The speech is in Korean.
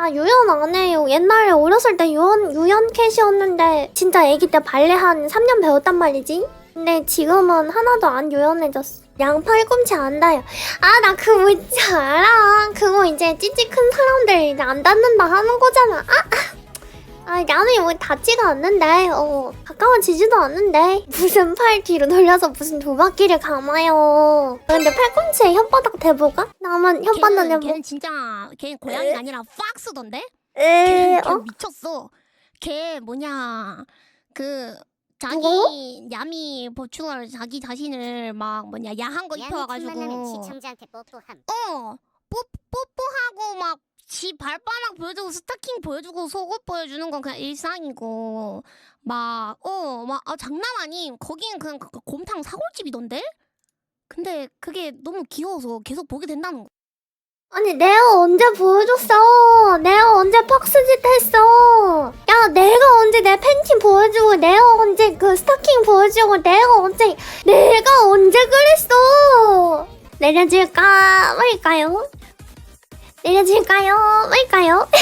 나 유연 안 해요. 옛날에 어렸을 때 유연, 유연 캣이었는데 진짜 애기 때 발레 한 3년 배웠단 말이지. 근데 지금은 하나도 안 유연해졌어. 양 팔꿈치 안 닿아요. 아, 나 그거 있지 알아. 그거 이제 찌찌 큰 사람들 안 닿는다 하는 거잖아. 아, 아, 나는 뭐 닿지가 않는데, 어, 가까워지지도 않는데. 무슨 팔 뒤로 돌려서 무슨 두 바퀴를 감아요. 근데 팔꿈치에 혓바닥 대보가? 나만 혓바닥 걔는, 대보. 걔는 진짜 걔는 고양이가 아니라 팍스던데? 에, 걔는, 걔 어? 미쳤어. 걔 뭐냐 그 자기 누구? 야미 버추얼 자기 자신을 막 뭐냐 야한 거 입혀와가지고 만나면 시청자한테 뽀뽀함. 어 뽀, 뽀뽀하고 막 지 발바닥 보여주고 스타킹 보여주고 속옷 보여주는 건 그냥 일상이고 막어막 아, 장난 아님 거기는 그냥 그- 그 곰탕 사골집이던데 근데 그게 너무 귀여워서 계속 보게 된다는 거 아니 내가 언제 보여줬어? 내가 언제 팍스짓 했어? 야 내가 언제 내 팬티 보여주고 내가 언제 그 스타킹 보여주고 내가 언제 내가 언제 그랬어? 내려질까 말까요? 내려질까요 말까요? 우리 제